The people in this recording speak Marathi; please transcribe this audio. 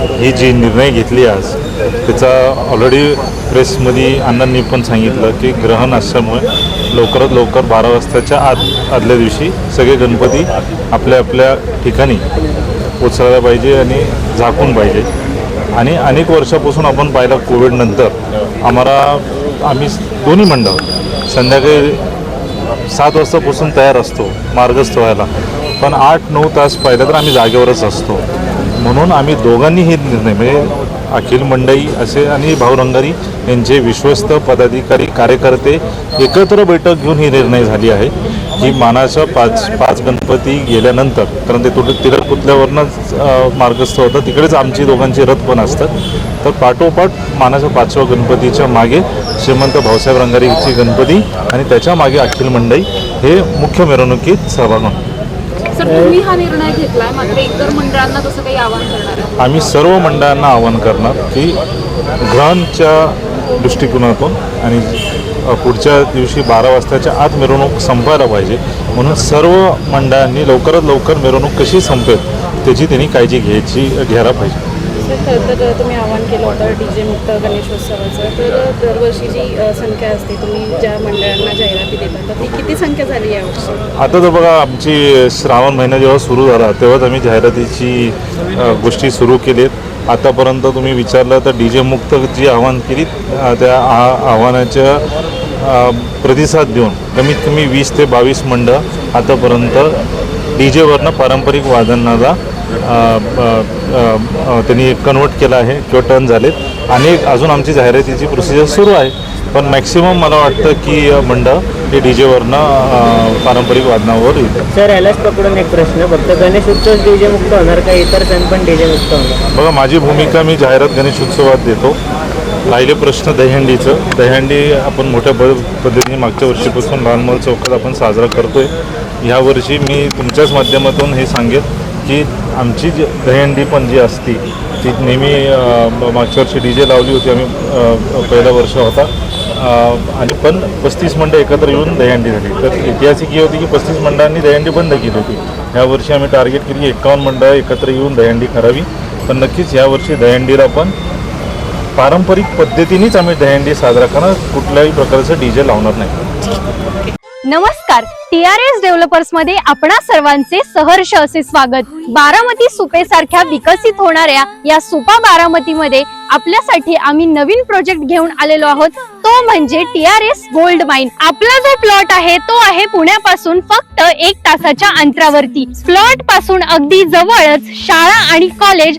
ही जी निर्णय घेतली आज त्याचा ऑलरेडी प्रेसमध्ये अण्णांनी पण सांगितलं की ग्रहण असल्यामुळे लवकरात लवकर बारा वाजताच्या आत आदल्या दिवशी सगळे गणपती आपल्या आपल्या ठिकाणी उचलायला पाहिजे आणि झाकून पाहिजे. आणि अनेक वर्षापासून आपण पाहिलं कोविडनंतर आम्हाला आम्ही दोन्ही मंडळ संध्याकाळी सात वाजतापासून तयार असतो मार्गस्थ व्हायला. पण आठ नऊ तास पाहिलं तर आम्ही जागेवरच असतो. म्हणून आम्ही दोघांनी हे निर्णय म्हणजे अखिल मंडई असे आणि भाऊ रंगारी यांचे विश्वस्त पदाधिकारी कार्यकर्ते एकत्र बैठक घेऊन ही निर्णय झाली आहे. की मानाच्या पाच पाच गणपती गेल्यानंतर कारण ते तुट तिरक पुतल्यावरनंच मार्गस्थ होतं तिकडेच आमची दोघांची रथ पण असतात. तर पाठोपाठ मानाच्या पाचव्या गणपतीच्या मागे श्रीमंत भाऊसाहेब रंगारीची गणपती आणि त्याच्यामागे अखिल मंडई हे मुख्य मिरवणुकीत सहभाग होणार. सर तुम्ही हा निर्णय घेतलाय मात्र इतर मंडळांना तसं काही आवाहन करणार आहे आम्ही सर्व मंडळांना आवाहन करणार की ग्रहणच्या दृष्टिकोनातून आणि पुढच्या दिवशी बारा वाजताच्या आत मिरवणूक संपायला पाहिजे. म्हणून सर्व मंडळांनी लवकरात लवकर मिरवणूक कशी संपेल त्याची त्यांनी काळजी घ्यायची घ्यायला पाहिजे. सर खरं तर तुम्ही आवाहन केलं होतं डी जे मुक्त गणेशोत्सवाचं. तर दरवर्षी जी संख्या असते तुम्ही ज्या मंडळांना जाहिराती देता तर ती किती संख्या झाली यावर्षी आता तर बघा आमची श्रावण महिना जेव्हा सुरू झाला तेव्हाच आम्ही जाहिरातीची गोष्टी सुरू केलीत. आतापर्यंत तुम्ही विचारलं तर डी जे मुक्त जी आव्हान केली त्या आव्हानाच्या प्रतिसाद देऊन कमीत कमी वीस ते बावीस मंडळ आतापर्यंत डी जेवरनं पारंपरिक वादनाला त्यांनी कन्वर्ट केलं आहे किंवा टर्न झालेत. आणि अजून आमची जाहिरातीची प्रोसिजर सुरू आहे. पण मॅक्सिमम मला वाटतं की मंडळ हे डी जेवरनं पारंपरिक वादनावर येतं सर यालाच पकडून एक प्रश्न. फक्त गणेश उत्सव डीजे मुक्त होणार का? इतर सण पण डीजे मुक्त होणार. बघा माझी भूमिका मी जाहिरात गणेश उत्सवात देतो. राहिले प्रश्न दहीहंडीचं. दहीहंडी आपण मोठ्या प पद्धतीने मागच्या वर्षीपासून लालमहल चौकात आपण साजरा करतोय. ह्यावर्षी मी तुमच्याच माध्यमातून हे सांगेन की आमची जी दहीहंडी पण जी असती ती नेहमी मागच्या वर्षी डी जे लावली होती आम्ही पहिला वर्ष होता. आणि पण पस्तीस मंड एकत्र येऊन दहीहंडी झाली. तर ऐतिहासिक ही होती की पस्तीस मंडळांनी दहीहंडी बंद केली होती. यावर्षी आम्ही टार्गेट केली की एकावन्न मंडळं एकत्र येऊन दहीहंडी करावी. पण नक्कीच ह्यावर्षी दहीहंडीला पण पारंपरिक पद्धतीनेच आम्ही दहीहंडी साजरा करणार. कुठल्याही प्रकारचं डीजे लावणार नाही. नमस्कार. टी आर एस डेव्हलपर्समध्ये आपणा सर्वांचे सहर्ष असे स्वागत. बारामती सुपे सारख्या विकसित होणाऱ्या या सुपा बारामती मध्ये आपल्यासाठी आम्ही नवीन प्रोजेक्ट घेऊन आलेलो आहोत. तो म्हणजे T R S gold mine आपला जो प्लॉट आहे तो आहे पुण्यापासून फक्त एक तासाच्या अंतरावरती. प्लॉटपासून अगदी जवळच शाळा आणि college